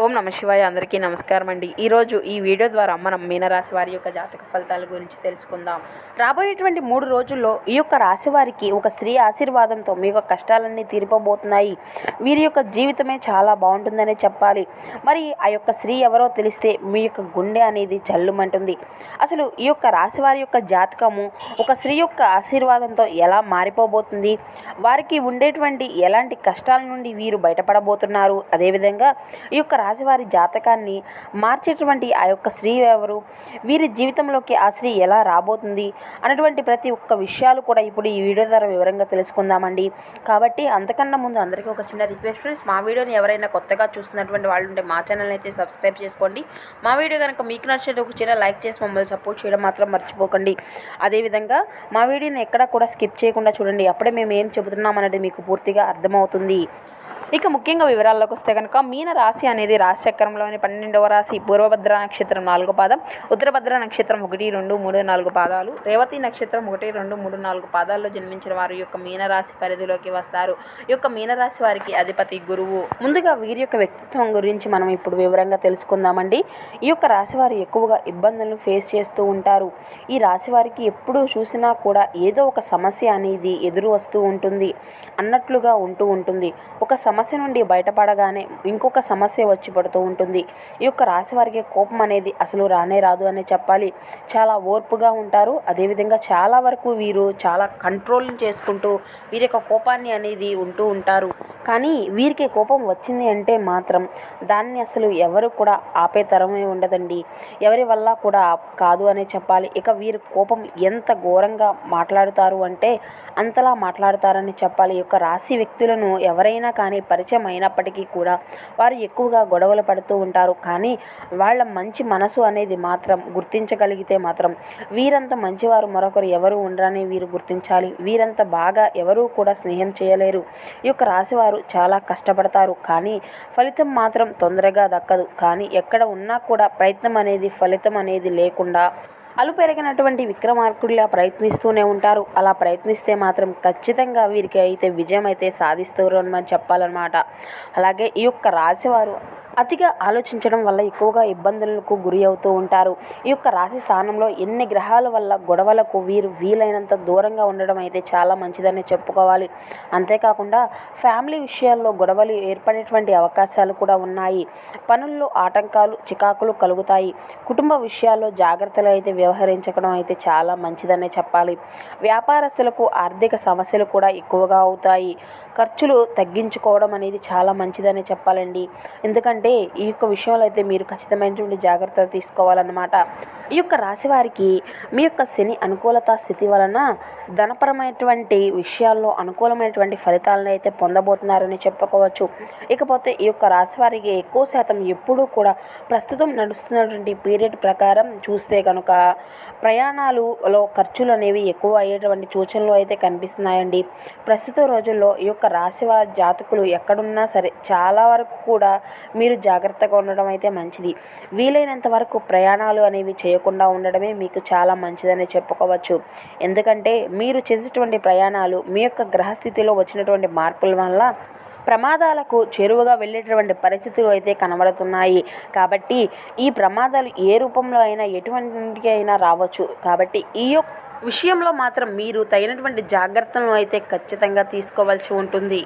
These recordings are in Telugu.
ఓం నమ శివాయ అందరికీ నమస్కారం అండి. ఈరోజు ఈ వీడియో ద్వారా మనం మీనరాశి వారి యొక్క జాతక ఫలితాల గురించి తెలుసుకుందాం. రాబోయేటువంటి మూడు రోజుల్లో ఈ యొక్క రాశి వారికి ఒక స్త్రీ ఆశీర్వాదంతో మీ యొక్క కష్టాలన్నీ తీరిపోబోతున్నాయి. వీరి యొక్క జీవితమే చాలా బాగుంటుందనే చెప్పాలి. మరి ఆ యొక్క స్త్రీ ఎవరో తెలిస్తే మీ యొక్క గుండె అనేది చల్లుమంటుంది అసలు ఈ యొక్క రాశి వారి యొక్క జాతకము ఒక స్త్రీ యొక్క ఆశీర్వాదంతో ఎలా మారిపోబోతుంది? వారికి ఉండేటువంటి ఎలాంటి కష్టాల నుండి వీరు బయటపడబోతున్నారు? అదేవిధంగా ఈ యొక్క రాశివారి జాతకాన్ని మార్చేటువంటి ఆ యొక్క స్త్రీ ఎవరు? వీరి జీవితంలోకి ఆ స్త్రీ ఎలా రాబోతుంది? అనేటువంటి ప్రతి ఒక్క విషయాలు కూడా ఇప్పుడు ఈ వీడియో ద్వారా వివరంగా తెలుసుకుందామండి. కాబట్టి అంతకన్నా ముందు అందరికీ ఒక చిన్న రిక్వెస్ట్ ఫ్రెండ్స్ మా వీడియోని ఎవరైనా కొత్తగా చూస్తున్నటువంటి వాళ్ళు ఉంటే మా ఛానల్ అయితే సబ్స్క్రైబ్ చేసుకోండి. మా వీడియో కనుక మీకు నచ్చినట్టు ఒక చిన్న లైక్ చేసి మమ్మల్ని సపోర్ట్ చేయడం మాత్రం మర్చిపోకండి. అదేవిధంగా మా వీడియోని ఎక్కడా కూడా స్కిప్ చేయకుండా చూడండి. అప్పుడే మేము ఏం చెబుతున్నాం అనేది మీకు పూర్తిగా అర్థమవుతుంది. ఇక ముఖ్యంగా వివరాల్లోకి వస్తే కనుక మీన రాశి అనేది రాశి చక్రంలోని పన్నెండవ రాశి పూర్వభద్ర నక్షత్రం నాలుగు పాదం ఉత్తరభద్ర నక్షత్రం ఒకటి రెండు మూడు నాలుగు పాదాలు రేవతి నక్షత్రం ఒకటి రెండు మూడు నాలుగు పాదాల్లో జన్మించిన వారు ఈ యొక్క మీనరాశి పరిధిలోకి వస్తారు. ఈ యొక్క మీనరాశి వారికి అధిపతి గురువు. ముందుగా వీరి యొక్క వ్యక్తిత్వం గురించి మనం ఇప్పుడు వివరంగా తెలుసుకుందామండి. ఈ యొక్క రాశి వారు ఎక్కువగా ఇబ్బందులను ఫేస్ చేస్తూ ఉంటారు. ఈ రాశి వారికి ఎప్పుడూ చూసినా కూడా ఏదో ఒక సమస్య అనేది ఎదురు వస్తూ ఉంటుంది. అన్నట్లుగా ఉంటూ ఉంటుంది. ఒక సమస్య నుండి బయటపడగానే ఇంకొక సమస్య వచ్చి పడుతూ ఉంటుంది. ఈ యొక్క రాశి వారికి కోపం అనేది అసలు రానే రాదు అనే చెప్పాలి. చాలా ఓర్పుగా ఉంటారు. అదేవిధంగా చాలా వరకు వీరు చాలా కంట్రోల్ చేసుకుంటూ వీరి యొక్క కోపాన్ని అనేది ఉంటూ ఉంటారు. కానీ వీరికి కోపం వచ్చింది అంటే మాత్రం దాన్ని అసలు ఎవరు కూడా ఆపే తరమే ఉండదండి. ఎవరి వల్ల కూడా కాదు అనే చెప్పాలి. ఇక వీరి కోపం ఎంత ఘోరంగా మాట్లాడుతారు అంటే అంతలా మాట్లాడతారని చెప్పాలి. ఈ యొక్క రాశి వ్యక్తులను ఎవరైనా కానీ పరిచయం అయినప్పటికీ కూడా వారు ఎక్కువగా గొడవలు పడుతూ ఉంటారు. కానీ వాళ్ళ మంచి మనసు అనేది మాత్రం గుర్తించగలిగితే మాత్రం వీరంత మంచివారు మరొకరు ఎవరు ఉండరని వీరు గుర్తించాలి. వీరంత బాగా ఎవరూ కూడా స్నేహం చేయలేరు. ఈ యొక్క రాశివారు చాలా కష్టపడతారు. కానీ ఫలితం మాత్రం తొందరగా దక్కదు. కానీ ఎక్కడ ఉన్నా కూడా ప్రయత్నం అనేది ఫలితం అనేది లేకుండా అలు పెరిగినటువంటి విక్రమార్కుడిలా ప్రయత్నిస్తూనే ఉంటారు. అలా ప్రయత్నిస్తే మాత్రం ఖచ్చితంగా వీరికి అయితే విజయం అయితే సాధిస్తారు అని మనం చెప్పాలన్నమాట. అలాగే ఈ యొక్క రాశివారు అతిగా ఆలోచించడం వల్ల ఎక్కువగా ఇబ్బందులకు గురి అవుతూ ఉంటారు. ఈ యొక్క రాశి స్థానంలో ఎన్ని గ్రహాల వల్ల గొడవలకు వీరు వీలైనంత దూరంగా ఉండడం అయితే చాలా మంచిదని చెప్పుకోవాలి. అంతేకాకుండా ఫ్యామిలీ విషయాల్లో గొడవలు ఏర్పడేటువంటి అవకాశాలు కూడా ఉన్నాయి. పనుల్లో ఆటంకాలు చికాకులు కలుగుతాయి. కుటుంబ విషయాల్లో జాగ్రత్తలు అయితే వ్యవహరించడం అయితే చాలా మంచిదనే చెప్పాలి. వ్యాపారస్తులకు ఆర్థిక సమస్యలు కూడా ఎక్కువగా అవుతాయి. ఖర్చులు తగ్గించుకోవడం అనేది చాలా మంచిదని చెప్పాలండి. ఎందుకంటే ఈ యొక్క విషయంలో అయితే మీరు ఖచ్చితమైనటువంటి జాగ్రత్తలు తీసుకోవాలన్నమాట. ఈ యొక్క రాశి వారికి మీ యొక్క శని అనుకూలత స్థితి వలన ధనపరమైనటువంటి విషయాల్లో అనుకూలమైనటువంటి ఫలితాలను అయితే పొందబోతున్నారని చెప్పుకోవచ్చు. ఇకపోతే ఈ యొక్క రాశి వారికి ఎక్కువ శాతం ఎప్పుడూ కూడా ప్రస్తుతం నడుస్తున్నటువంటి పీరియడ్ ప్రకారం చూస్తే కనుక ప్రయాణాలులో ఖర్చులు అనేవి ఎక్కువ అయ్యేటువంటి సూచనలు అయితే కనిపిస్తున్నాయండి. ప్రస్తుత రోజుల్లో ఈ యొక్క రాశి జాతకులు ఎక్కడున్నా సరే చాలా వరకు కూడా మీరు జాగ్రత్తగా ఉండడం అయితే మంచిది. వీలైనంత వరకు ప్రయాణాలు అనేవి చేయకుండా ఉండడమే మీకు చాలా మంచిదని చెప్పుకోవచ్చు. ఎందుకంటే మీరు చేసేటువంటి ప్రయాణాలు మీ యొక్క గ్రహస్థితిలో వచ్చినటువంటి మార్పుల వల్ల ప్రమాదాలకు చేరువగా వెళ్ళేటటువంటి పరిస్థితులు అయితే కనబడుతున్నాయి. కాబట్టి ఈ ప్రమాదాలు ఏ రూపంలో అయినా ఎటువంటి అయినా రావచ్చు. కాబట్టి ఈ యొక్క విషయంలో మాత్రం మీరు తగినటువంటి జాగ్రత్తలను అయితే ఖచ్చితంగా తీసుకోవాల్సి ఉంటుంది.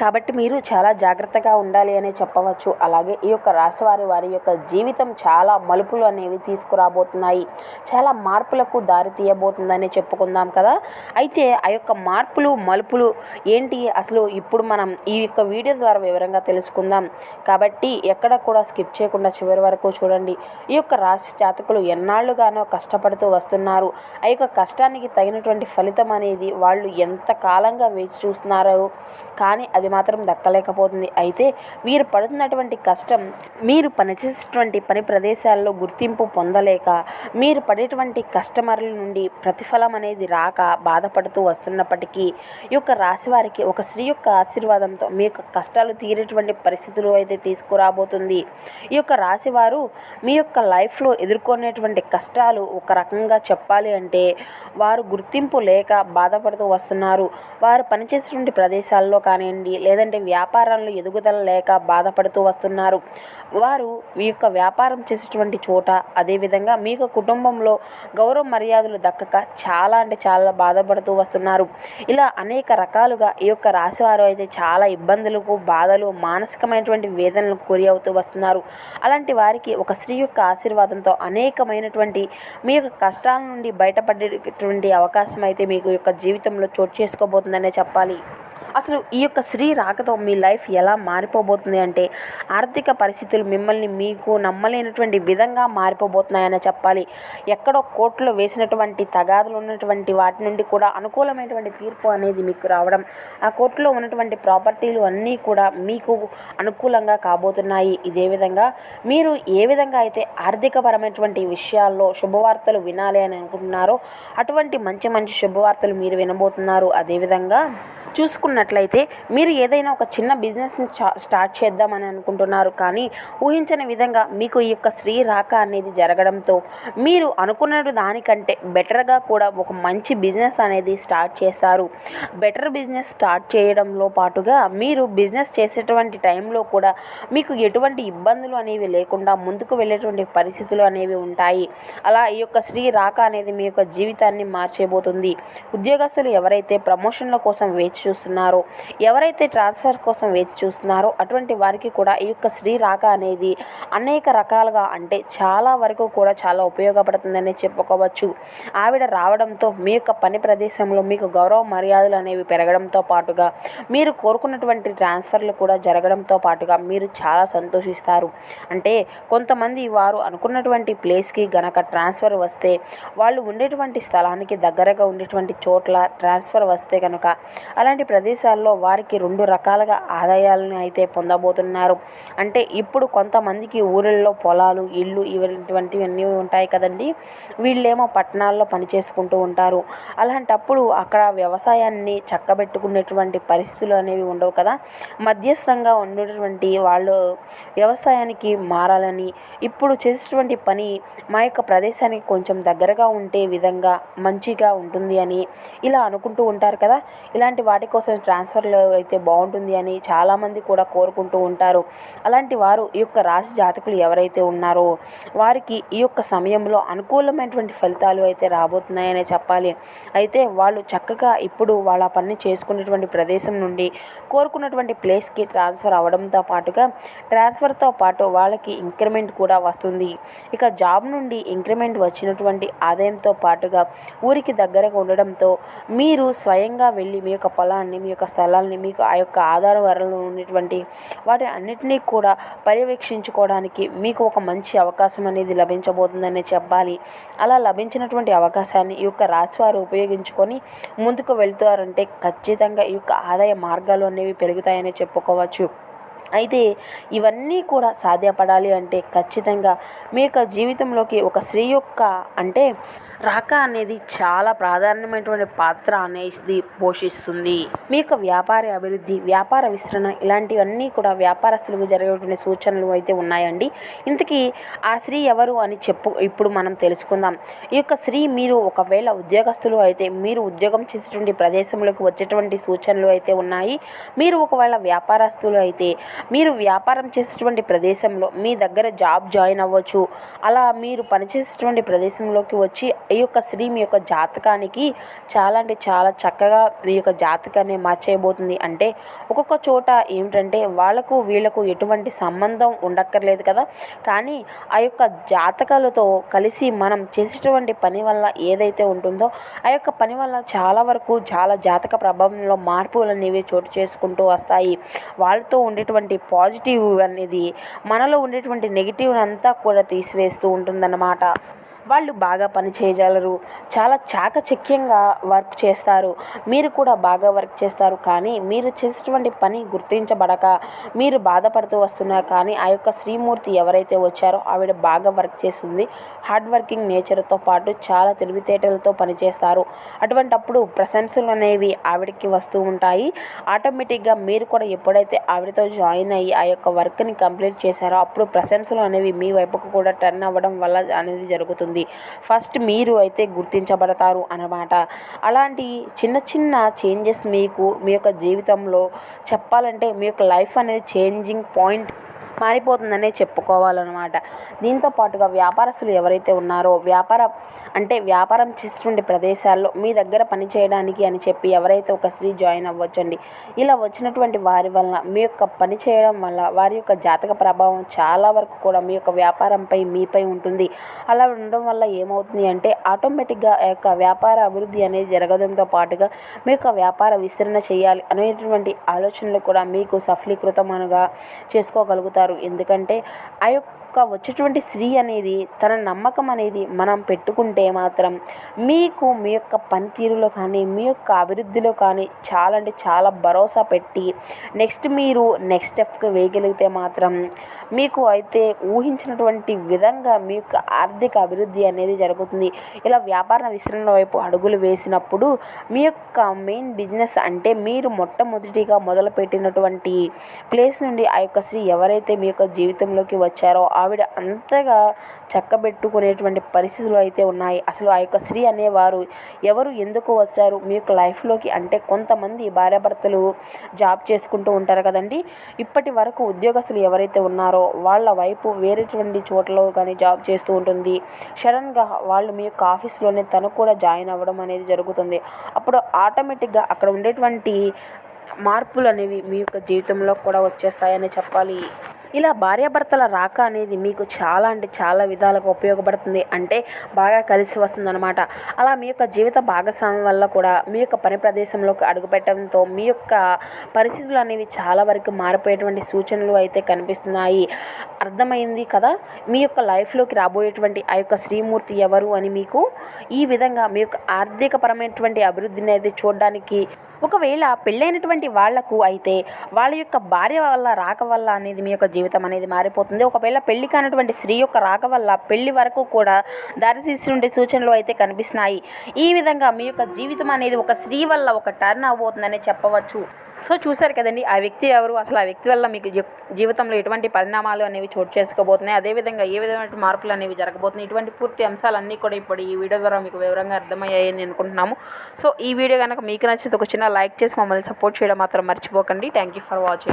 కాబట్టి మీరు చాలా జాగ్రత్తగా ఉండాలి అనే చెప్పవచ్చు. అలాగే ఈ యొక్క రాశివారి వారి యొక్క జీవితం చాలా మలుపులు అనేవి తీసుకురాబోతున్నాయి. చాలా మార్పులకు దారి తీయబోతుందని చెప్పుకుందాం కదా. అయితే ఆ యొక్క మార్పులు మలుపులు ఏంటి? అసలు ఇప్పుడు మనం ఈ యొక్క వీడియో ద్వారా వివరంగా తెలుసుకుందాం. కాబట్టి ఎక్కడ కూడా స్కిప్ చేయకుండా చివరి వరకు చూడండి. ఈ యొక్క రాశి జాతకులు ఎన్నాళ్ళుగానో కష్టపడుతూ వస్తున్నారు. ఆ యొక్క కష్టానికి తగినటువంటి ఫలితం అనేది వాళ్ళు ఎంత కాలంగా వేచి చూస్తున్నారో? కానీ అది మాత్రం దక్కలేకపోతుంది. అయితే వీరు పడుతున్నటువంటి కష్టం మీరు పనిచేసేటువంటి పని ప్రదేశాల్లో గుర్తింపు పొందలేక మీరు పడేటువంటి కస్టమర్ల నుండి ప్రతిఫలం అనేది రాక బాధపడుతూ వస్తున్నప్పటికీ ఈ యొక్క రాశి వారికి ఒక స్త్రీ యొక్క ఆశీర్వాదంతో మీ యొక్క కష్టాలు తీరేటువంటి పరిస్థితులు అయితే తీసుకురాబోతుంది. ఈ యొక్క రాశి వారు మీ యొక్క లైఫ్లో ఎదుర్కొనేటువంటి కష్టాలు ఒక రకంగా చెప్పాలి అంటే వారు గుర్తింపు లేక బాధపడుతూ వస్తున్నారు. వారు పనిచేసేటువంటి ప్రదేశాల్లో కానివ్వండి ఉండాలి లేదంటే వ్యాపారంలో ఎదుగుదల లేక బాధపడుతూ వస్తున్నారు. వారు ఈ యొక్క వ్యాపారం చేసేటువంటి చోట అదేవిధంగా మీ యొక్క కుటుంబంలో గౌరవ మర్యాదలు దక్కక చాలా అంటే చాలా బాధపడుతూ వస్తున్నారు. ఇలా అనేక రకాలుగా ఈ యొక్క రాశివారు అయితే చాలా ఇబ్బందులకు బాధలు మానసికమైనటువంటి వేదనలకు గురి అవుతూ వస్తున్నారు. అలాంటి వారికి ఒక స్త్రీ యొక్క ఆశీర్వాదంతో అనేకమైనటువంటి మీ యొక్క కష్టాల నుండి బయటపడేటువంటి అవకాశం అయితే మీకు యొక్క జీవితంలో చోటు చేసుకోబోతుందనే చెప్పాలి. అసలు ఈ యొక్క స్త్రీ రాకతో మీ లైఫ్ ఎలా మారిపోబోతుంది అంటే ఆర్థిక పరిస్థితులు మిమ్మల్ని మీకు నమ్మలేనటువంటి విధంగా మారిపోబోతున్నాయని చెప్పాలి. ఎక్కడో కోర్టులో వేసినటువంటి తగాదులు ఉన్నటువంటి వాటి నుండి కూడా అనుకూలమైనటువంటి తీర్పు అనేది మీకు రావడం ఆ కోర్టులో ఉన్నటువంటి ప్రాపర్టీలు అన్నీ కూడా మీకు అనుకూలంగా కాబోతున్నాయి. ఇదే విధంగా మీరు ఏ విధంగా అయితే ఆర్థికపరమైనటువంటి విషయాల్లో శుభవార్తలు వినాలి అని అనుకుంటున్నారో అటువంటి మంచి మంచి శుభవార్తలు మీరు వినబోతున్నారు. అదేవిధంగా చూసుకున్నట్లయితే మీరు ఏదైనా ఒక చిన్న బిజినెస్ని స్టార్ట్ చేద్దామని అనుకుంటున్నారు కానీ ఊహించని విధంగా మీకు ఈ యొక్క స్త్రీ రాక అనేది జరగడంతో మీరు అనుకున్న దానికంటే బెటర్గా కూడా ఒక మంచి బిజినెస్ అనేది స్టార్ట్ చేస్తారు. బెటర్ బిజినెస్ స్టార్ట్ చేయడంలో పాటుగా మీరు బిజినెస్ చేసేటువంటి టైంలో కూడా మీకు ఎటువంటి ఇబ్బందులు అనేవి లేకుండా ముందుకు వెళ్ళేటువంటి పరిస్థితులు అనేవి ఉంటాయి. అలా ఈ యొక్క స్త్రీ రాక అనేది మీ యొక్క జీవితాన్ని మార్చేబోతుంది. ఉద్యోగస్తులు ఎవరైతే ప్రమోషన్ల కోసం వేచి చూస్తున్నారో. ఎవరైతే ట్రాన్స్ఫర్ కోసం వేచి చూస్తున్నారో అటువంటి వారికి కూడా ఈ యొక్క స్త్రీ రాక అనేది అనేక రకాలుగా అంటే చాలా వరకు కూడా చాలా ఉపయోగపడుతుందని చెప్పుకోవచ్చు. ఆవిడ రావడంతో మీ యొక్క పని ప్రదేశంలో మీకు గౌరవ మర్యాదలు అనేవి పెరగడంతో పాటుగా మీరు కోరుకున్నటువంటి ట్రాన్స్ఫర్లు కూడా జరగడంతో పాటుగా మీరు చాలా సంతోషిస్తారు. అంటే కొంతమంది వారు అనుకున్నటువంటి ప్లేస్కి గనక ట్రాన్స్ఫర్ వస్తే వాళ్ళు ఉండేటువంటి స్థలానికి దగ్గరగా ఉండేటువంటి చోట్ల ట్రాన్స్ఫర్ వస్తే కనుక అలా అలాంటి ప్రదేశాల్లో వారికి రెండు రకాలుగా ఆదాయాలను అయితే పొందబోతున్నారు. అంటే ఇప్పుడు కొంతమందికి ఊళ్ళల్లో పొలాలు ఇల్లు ఇటువంటివన్నీ ఉంటాయి కదండి. వీళ్ళేమో పట్టణాల్లో పని చేసుకుంటూ ఉంటారు. అలాంటప్పుడు అక్కడ వ్యవసాయాన్ని చక్కబెట్టుకునేటువంటి పరిస్థితులు అనేవి ఉండవు కదా. మధ్యస్థంగా ఉండేటువంటి వాళ్ళు వ్యవసాయానికి మారాలని ఇప్పుడు చేసేటువంటి పని మా యొక్క ప్రదేశానికి కొంచెం దగ్గరగా ఉండే విధంగా మంచిగా ఉంటుంది అని ఇలా అనుకుంటూ ఉంటారు కదా. ఇలాంటి వాటి కోసం ట్రాన్స్ఫర్లు అయితే బాగుంటుంది అని చాలామంది కూడా కోరుకుంటూ ఉంటారు. అలాంటి వారు ఈ యొక్క రాశి జాతకులు ఎవరైతే ఉన్నారో వారికి ఈ యొక్క సమయంలో అనుకూలమైనటువంటి ఫలితాలు అయితే రాబోతున్నాయనే చెప్పాలి. అయితే వాళ్ళు చక్కగా ఇప్పుడు వాళ్ళ పని చేసుకునేటువంటి ప్రదేశం నుండి కోరుకున్నటువంటి ప్లేస్కి ట్రాన్స్ఫర్ అవ్వడంతో పాటుగా ట్రాన్స్ఫర్తో పాటు వాళ్ళకి ఇంక్రిమెంట్ కూడా వస్తుంది. ఇక జాబ్ నుండి ఇంక్రిమెంట్ వచ్చినటువంటి ఆదాయంతో పాటుగా ఊరికి దగ్గరగా ఉండడంతో మీరు స్వయంగా వెళ్ళి మీ యొక్క పొలాన్ని మీ యొక్క స్థలాన్ని మీకు ఆ యొక్క ఆధార వరలు ఉన్నటువంటి వాటి అన్నిటినీ కూడా పర్యవేక్షించుకోవడానికి మీకు ఒక మంచి అవకాశం అనేది లభించబోతుందని చెప్పాలి. అలా లభించినటువంటి అవకాశాన్ని ఈ యొక్క రాశి వారు ఉపయోగించుకొని ముందుకు వెళ్తారంటే ఖచ్చితంగా ఈ యొక్క ఆదాయ మార్గాలు అనేవి పెరుగుతాయని చెప్పుకోవచ్చు. అయితే ఇవన్నీ కూడా సాధ్యపడాలి అంటే ఖచ్చితంగా మీ యొక్క జీవితంలోకి ఒక స్త్రీ యొక్క అంటే రాక అనేది చాలా ప్రాధాన్యమైనటువంటి పాత్ర అనేది పోషిస్తుంది. మీ యొక్క వ్యాపార అభివృద్ధి వ్యాపార విస్తరణ ఇలాంటివన్నీ కూడా వ్యాపారస్తులకు జరిగేటువంటి సూచనలు అయితే ఉన్నాయండి. ఇంతకీ ఆ స్త్రీ ఎవరు అని చెప్పు ఇప్పుడు మనం తెలుసుకుందాం. ఈ యొక్క స్త్రీ మీరు ఒకవేళ ఉద్యోగస్తులు అయితే మీరు ఉద్యోగం చేసేటువంటి ప్రదేశంలోకి వచ్చేటువంటి సూచనలు అయితే ఉన్నాయి. మీరు ఒకవేళ వ్యాపారస్తులు అయితే మీరు వ్యాపారం చేసేటువంటి ప్రదేశంలో మీ దగ్గర జాబ్ జాయిన్ అవ్వచ్చు. అలా మీరు పనిచేసేటువంటి ప్రదేశంలోకి వచ్చి ఈ యొక్క స్త్రీ మీ యొక్క జాతకానికి చాలా అంటే చాలా చక్కగా మీ యొక్క జాతకాన్ని మార్చేయబోతుంది. అంటే ఒక్కొక్క చోట ఏమిటంటే వాళ్ళకు వీళ్ళకు ఎటువంటి సంబంధం ఉండక్కర్లేదు కదా. కానీ ఆ యొక్క జాతకాలతో కలిసి మనం చేసేటువంటి పని వల్ల ఏదైతే ఉంటుందో ఆ యొక్క పని వల్ల చాలా వరకు చాలా జాతక ప్రభావంలో మార్పులు అనేవి చోటు చేసుకుంటూ వస్తాయి. వాళ్ళతో ఉండేటువంటి పాజిటివ్ అనేది మనలో ఉండేటువంటి నెగిటివ్ అంతా కూడా తీసివేస్తూ ఉంటుందన్నమాట. వాళ్ళు బాగా పని చేయగలరు. చాలా చాకచక్యంగా వర్క్ చేస్తారు. మీరు కూడా బాగా వర్క్ చేస్తారు. కానీ మీరు చేసేటువంటి పని గుర్తించబడక మీరు బాధపడుతూ వస్తున్నారు. కానీ ఆ యొక్క శ్రీమూర్తి ఎవరైతే వచ్చారో ఆవిడ బాగా వర్క్ చేస్తుంది. హార్డ్ వర్కింగ్ నేచర్తో పాటు చాలా తెలివితేటలతో పనిచేస్తారు. అటువంటప్పుడు ప్రశంసలు అనేవి ఆవిడకి వస్తూ ఉంటాయి. ఆటోమేటిక్గా మీరు కూడా ఎప్పుడైతే ఆవిడతో జాయిన్ అయ్యి ఆ యొక్క వర్క్ని కంప్లీట్ చేశారో అప్పుడు ప్రశంసలు అనేవి మీ వైపుకు కూడా టర్న్ అవ్వడం వల్ల అనేది జరుగుతుంది. ఉంటుంది ఫస్ట్ మీరు అయితే గుర్తించబడతారు అన్నమాట. అలాంటి చిన్న చిన్న చేంజెస్ మీకు మీ యొక్క జీవితంలో చెప్పాలంటే మీ యొక్క లైఫ్ అనేది చేంజింగ్ పాయింట్ మారిపోతుందనే చెప్పుకోవాలన్నమాట. దీంతో పాటుగా వ్యాపారస్తులు ఎవరైతే ఉన్నారో వ్యాపార అంటే వ్యాపారం చేస్తుండే ప్రదేశాల్లో మీ దగ్గర పని చేయడానికి అని చెప్పి ఎవరైతే ఒక స్త్రీ జాయిన్ అవ్వచ్చండి ఇలా వచ్చినటువంటి వారి వలన మీ యొక్క పని చేయడం వల్ల వారి యొక్క జాతక ప్రభావం చాలా వరకు కూడా మీ యొక్క వ్యాపారంపై మీపై ఉంటుంది. అలా ఉండడం వల్ల ఏమవుతుంది అంటే ఆటోమేటిక్గా ఆ యొక్క వ్యాపార అభివృద్ధి అనేది జరగడంతో పాటుగా మీ యొక్క వ్యాపార విస్తరణ చేయాలి అనేటువంటి ఆలోచనలు కూడా మీకు సఫలీకృతమనుగా చేసుకోగలుగుతారు. ఎందుకంటే ఆ యొక్క వచ్చేటువంటి స్త్రీ అనేది తన నమ్మకం అనేది మనం పెట్టుకుంటే మాత్రం మీకు మీ యొక్క పనితీరులో కానీ మీ యొక్క అభివృద్ధిలో కానీ చాలా అంటే చాలా భరోసా పెట్టి నెక్స్ట్ మీరు నెక్స్ట్ స్టెప్కి వేయగలిగితే మాత్రం మీకు అయితే ఊహించినటువంటి విధంగా మీ యొక్క ఆర్థిక అభివృద్ధి అనేది జరుగుతుంది. ఇలా వ్యాపార విస్తరణ వైపు అడుగులు వేసినప్పుడు మీ యొక్క మెయిన్ బిజినెస్ అంటే మీరు మొట్టమొదటిగా మొదలుపెట్టినటువంటి ప్లేస్ నుండి ఆ యొక్క స్త్రీ ఎవరైతే మీ యొక్క జీవితంలోకి వచ్చారో ఆవిడ అంతగా చక్కబెట్టుకునేటువంటి పరిస్థితులు అయితే ఉన్నాయి. అసలు ఆ యొక్క స్త్రీ అనేవారు ఎవరు? ఎందుకు వచ్చారు మీ యొక్క లైఫ్లోకి అంటే కొంతమంది భార్యాభర్తలు జాబ్ చేసుకుంటూ ఉంటారు కదండి. ఇప్పటి వరకు ఉద్యోగస్తులు ఎవరైతే ఉన్నారో వాళ్ళ వైపు వేరేటువంటి చోట్ల కానీ జాబ్ చేస్తూ ఉంటుంది. సడన్గా వాళ్ళు మీ యొక్క ఆఫీస్లోనే తను కూడా జాయిన్ అవ్వడం అనేది జరుగుతుంది. అప్పుడు ఆటోమేటిక్గా అక్కడ ఉండేటువంటి మార్పులు అనేవి మీ యొక్క జీవితంలో కూడా వచ్చేస్తాయని చెప్పాలి. ఇలా భార్యాభర్తల రాక అనేది మీకు చాలా అంటే చాలా విధాలుగా ఉపయోగపడుతుంది. అంటే బాగా కలిసి వస్తుందన్నమాట. అలా మీ యొక్క జీవిత భాగస్వామి వల్ల కూడా మీ యొక్క పని ప్రదేశంలోకి అడుగుపెట్టడంతో మీ యొక్క పరిస్థితులు అనేవి చాలా వరకు మారిపోయేటువంటి సూచనలు అయితే కనిపిస్తున్నాయి. అర్థమైంది కదా? మీ యొక్క లైఫ్లోకి రాబోయేటువంటి ఆ యొక్క శ్రీమూర్తి ఎవరు అని మీకు ఈ విధంగా మీ యొక్క ఆర్థికపరమైనటువంటి అభివృద్ధిని అయితే చూడడానికి ఒకవేళ పెళ్ళైనటువంటి వాళ్ళకు అయితే వాళ్ళ యొక్క భార్య వల్ల రాక వల్ల అనేది మీ యొక్క జీవితం జీవితం అనేది మారిపోతుంది. ఒకవేళ పెళ్ళి కానటువంటి స్త్రీ యొక్క రాక వల్ల పెళ్ళి వరకు కూడా దారితీసినటువంటి సూచనలు అయితే కనిపిస్తున్నాయి. ఈ విధంగా మీ యొక్క జీవితం అనేది ఒక స్త్రీ వల్ల ఒక టర్న్ అవబోతుందని చెప్పవచ్చు. సో చూశారు కదండి ఆ వ్యక్తి ఎవరు? అసలు ఆ వ్యక్తి వల్ల మీకు జీవితంలో ఎటువంటి పరిణామాలు అనేవి చోటు చేసుకోబోతున్నాయి. అదేవిధంగా ఏ విధమైన మార్పులు అనేవి జరగబోతున్నాయి? ఇటువంటి పూర్తి అంశాలన్నీ కూడా ఇప్పుడు ఈ వీడియో ద్వారా మీకు వివరంగా అర్థమయ్యాయని అనుకుంటున్నాము. సో ఈ వీడియో కనుక మీకు నచ్చితే ఒక చిన్న లైక్ చేసి మమ్మల్ని సపోర్ట్ చేయడం మాత్రం మర్చిపోకండి. Thank you for watching